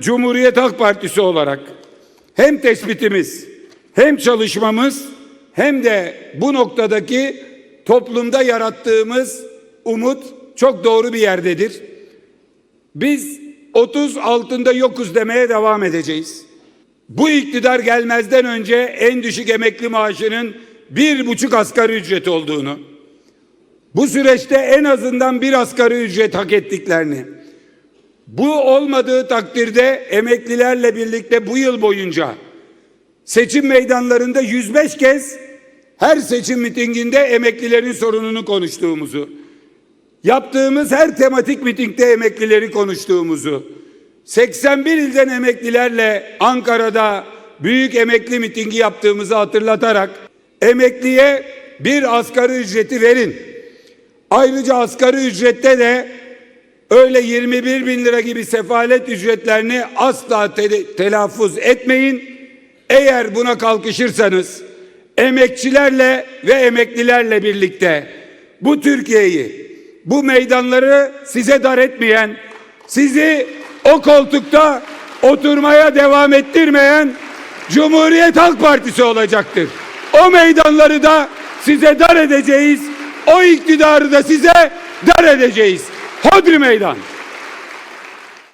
Cumhuriyet Halk Partisi olarak hem tespitimiz hem çalışmamız hem de bu noktadaki toplumda yarattığımız umut çok doğru bir yerdedir. Biz 30 altında yokuz demeye devam edeceğiz. Bu iktidar gelmezden önce en düşük emekli maaşının bir buçuk asgari ücret olduğunu, bu süreçte en azından bir asgari ücret hak ettiklerini, bu olmadığı takdirde emeklilerle birlikte bu yıl boyunca seçim meydanlarında 105 kez her seçim mitinginde emeklilerin sorununu konuştuğumuzu, yaptığımız her tematik mitingde emeklileri konuştuğumuzu, 81 ilden emeklilerle Ankara'da büyük emekli mitingi yaptığımızı hatırlatarak emekliye bir asgari ücreti verin. Ayrıca asgari ücrette de öyle 21 bin lira gibi sefalet ücretlerini asla te- telaffuz etmeyin. Eğer buna kalkışırsanız emekçilerle ve emeklilerle birlikte bu Türkiye'yi, bu meydanları size dar etmeyen, sizi o koltukta oturmaya devam ettirmeyen Cumhuriyet Halk Partisi olacaktır. O meydanları da size dar edeceğiz. O iktidarı da size dar edeceğiz. Hodri meydan.